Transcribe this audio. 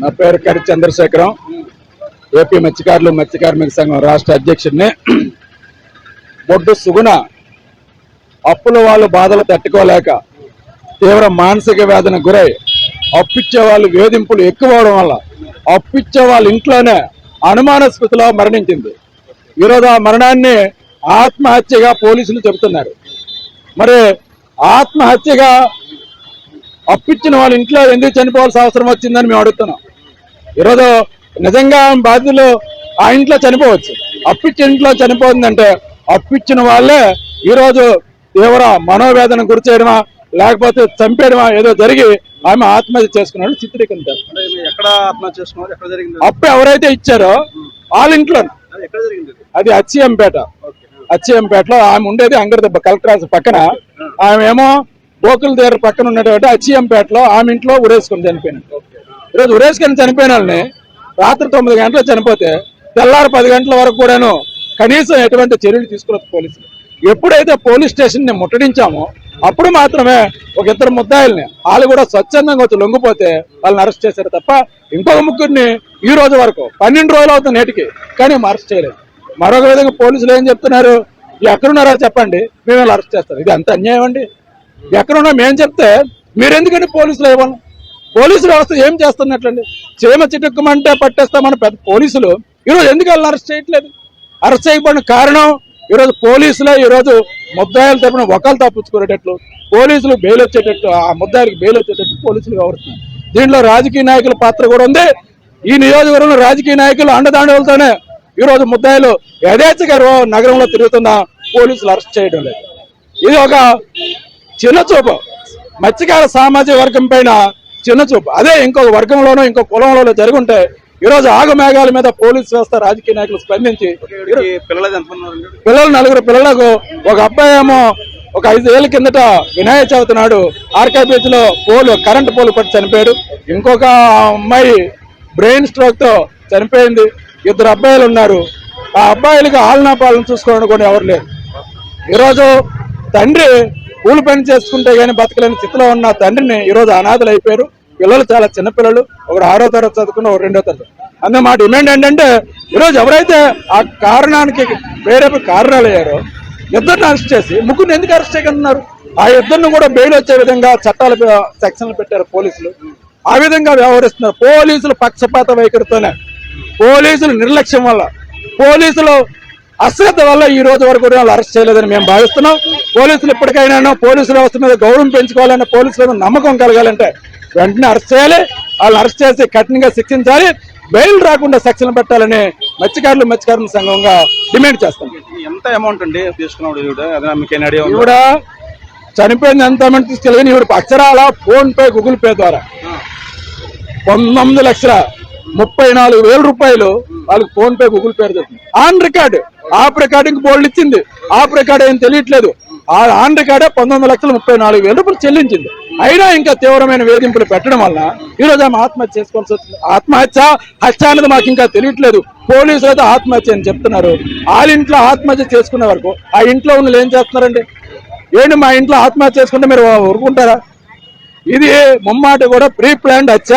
నా పేరు కరి చంద్రశేఖరం. ఏపీ మత్స్యకారులు మత్స్య కార్మిక సంఘం రాష్ట్ర అధ్యక్షుడిని. బొడ్డు సుగుణ అప్పుల వాళ్ళు బాధలు తట్టుకోలేక తీవ్ర మానసిక వేదన గురై అప్పిచ్చే వాళ్ళు వేధింపులు ఎక్కువ అవడం వల్ల అప్పిచ్చే వాళ్ళ ఇంట్లోనే అనుమానాస్పతిలో మరణించింది. ఈరోజు ఆ మరణాన్ని ఆత్మహత్యగా పోలీసులు చెబుతున్నారు. మరి ఆత్మహత్యగా అప్పిచ్చిన వాళ్ళ ఇంట్లో ఎందుకు చనిపోవాల్సిన అవసరం వచ్చిందని మేము అడుగుతున్నాం. ఈరోజు నిజంగా బాధ్యులు ఆ ఇంట్లో చనిపోవచ్చు. అప్పిచ్చిన ఇంట్లో చనిపోతుందంటే అప్పిచ్చిన వాళ్ళే ఈరోజు తీవ్ర మనోవేదన గురి చేయడమా లేకపోతే చంపేయడమా ఏదో జరిగి ఆమె ఆత్మహత్య చేసుకున్నాడు చిత్రీకరించారు అంటే మీరు ఎక్కడ ఆత్మహత్య చేసుకున్నారు? ఎక్కడ జరిగింది? అప్పు ఎవరైతే ఇచ్చారో వాళ్ళ ఇంట్లో అది ఎక్కడ జరిగింది అది? అది అచ్చియంపేట. ఓకే. అచ్చియంపేటలో ఆమె ఉండేది అంగరదెబ్బ కలెక్టర్ పక్కన. ఆమె ఏమో గోకుల దగ్గర పక్కన ఉన్నటువంటి అచ్చియంపేటలో ఆమె ఇంట్లో ఉరేసుకొని చనిపోయినాడు ఈరోజు ఉరేసుకొని చనిపోయిన వాళ్ళని రాత్రి తొమ్మిది గంటలకు చనిపోతే తెల్లారి పది గంటల వరకు కూడాను కనీసం ఎటువంటి చర్యలు తీసుకోలేదు పోలీసులు. ఎప్పుడైతే పోలీస్ స్టేషన్ని ముట్టడించామో అప్పుడు మాత్రమే ఒక ఇద్దరు ముద్దాయిల్ని వాళ్ళు కూడా స్వచ్ఛందంగా వచ్చి లొంగిపోతే వాళ్ళని అరెస్ట్ చేశారు తప్ప ఇంకొక ముగ్గురిని ఈ రోజు వరకు పన్నెండు రోజులు అవుతుంది నేటికి కానీ అరెస్ట్ చేయలేదు. మరొక విధంగా పోలీసులు ఏం చెప్తున్నారు? ఎక్కడున్నారో చెప్పండి మేము అరెస్ట్ చేస్తాం. ఇది అంత అన్యాయం అండి? ఎక్కడున్నా మేము చెప్తే మీరెందుకండి పోలీసులు ఇవ్వాలి పోలీసు వ్యవస్థ ఏం చేస్తున్నట్లండి? చీమ చిటుక్కుమంటే పట్టేస్తామని పెద్ద పోలీసులు ఈరోజు ఎందుకు వాళ్ళని అరెస్ట్ చేయట్లేదు? అరెస్ట్ చేయబడిన కారణం ఈరోజు పోలీసులే ఈరోజు ముద్దాయిల తరపున ఒకళ్ళు తప్పించుకునేటట్లు పోలీసులు బెయిల్ వచ్చేటట్టు ఆ ముద్దాయిలకు బెయిల్ వచ్చేటట్టు పోలీసులు వ్యవహరిస్తున్నారు. దీంట్లో రాజకీయ నాయకుల పాత్ర కూడా ఉంది. ఈ నియోజకవర్గంలో రాజకీయ నాయకులు అండదాండలతోనే ఈరోజు ముద్దాయిలు యథేచ్ఛగా నగరంలో తిరుగుతున్న పోలీసులు అరెస్ట్ చేయడం లేదు. ఇది ఒక చిన్న చూపు. మత్స్యకార సామాజిక వర్గం పైన చిన్న చూపు. అదే ఇంకొక వర్గంలోనో ఇంకో కులంలోనో జరుగుంటే ఈరోజు ఆగమేఘాల మీద పోలీస్ వ్యవస్థ రాజకీయ నాయకులు స్పందించి పిల్లలు నలుగురు పిల్లలకు ఒక అబ్బాయి ఏమో ఒక ఐదు ఏళ్ళ కిందట వినాయక చవితి నాడు ఆర్కే బీచ్లో పోలు కరెంటు పోలు పట్టి చనిపోయాడు. ఇంకొక అమ్మాయి బ్రెయిన్ స్ట్రోక్తో చనిపోయింది. ఇద్దరు అబ్బాయిలు ఉన్నారు. ఆ అబ్బాయిలకి ఆలనా పాలన చూసుకోవడం కూడా ఎవరు లేరు. ఈరోజు తండ్రి కూలి పని చేసుకుంటే గానీ బతకలేని స్థితిలో ఉన్న తండ్రిని ఈరోజు అనాథలు అయిపోయారు. పిల్లలు చాలా చిన్న పిల్లలు. ఒకడు ఆరో తరగతి చదువుకున్న ఒక రెండో తరగతి. అందుకే మా డిమాండ్ ఏంటంటే ఈరోజు ఎవరైతే ఆ కారణానికి వేరే కారణాలు అయ్యారో ఇద్దరిని అరెస్ట్ చేసి ముగ్గురిని ఎందుకు అరెస్ట్ చేయగలుగుతున్నారు? ఆ ఇద్దరిని కూడా బెయిల్ వచ్చే విధంగా చట్టాలు సెక్షన్లు పెట్టారు పోలీసులు. ఆ విధంగా వ్యవహరిస్తున్నారు. పోలీసులు పక్షపాత వైఖరితోనే. పోలీసులు నిర్లక్ష్యం వల్ల పోలీసులు అశ్రద్ధ వల్ల ఈ రోజు వరకు కూడా వాళ్ళు అరెస్ట్ చేయలేదని మేము భావిస్తున్నాం. పోలీసులు ఇప్పటికైనా పోలీసుల వ్యవస్థ మీద గౌరవం పెంచుకోవాలన్న పోలీసుల మీద నమ్మకం కలగాలంటే వెంటనే అరెస్ట్ చేయాలి. వాళ్ళని అరెస్ట్ చేసి కఠినంగా శిక్షించాలి. బెయిల్ రాకుండా సెక్షన్ పెట్టాలని మత్స్యకారులు మత్స్యకారుల సంఘంగా డిమాండ్ చేస్తాం. ఎంత అమౌంట్ అండి తీసుకున్నాడు ఈవిడ? చనిపోయింది ఎంత అమౌంట్ తీసుకెళ్ళి ఈవిడ అక్షరాల ఫోన్ పే గూగుల్ పే ద్వారా. పంతొమ్మిది లక్షల ముప్పై నాలుగు వేల రూపాయలు వాళ్ళకి ఫోన్ పే గూగుల్ పే దొరికింది on record. App recording board ఇచ్చింది. ఆప్ రికార్డ్ ఏం తెలియట్లేదు. ఆ ఆన్ రికార్డే పంతొమ్మిది లక్షల ముప్పై నాలుగు వేల రూపాయలు చెల్లించింది. అయినా ఇంకా తీవ్రమైన వేధింపులు పెట్టడం వల్ల ఈ రోజు ఆమె ఆత్మహత్య చేసుకోవాల్సి వచ్చింది ఆత్మహత్య హత్య అనేది మాకు ఇంకా తెలియట్లేదు. పోలీసులు అయితే ఆత్మహత్య అని చెప్తున్నారు. వాళ్ళ ఇంట్లో ఆత్మహత్య చేసుకునే వరకు ఆ ఇంట్లో ఉన్న ఏం చేస్తున్నారండి? ఏంటి మా ఇంట్లో ఆత్మహత్య చేసుకుంటే మీరు ఊరుకుంటారా? ఇది ముమ్మాట కూడా ప్రీ ప్లాన్డ్ హత్య.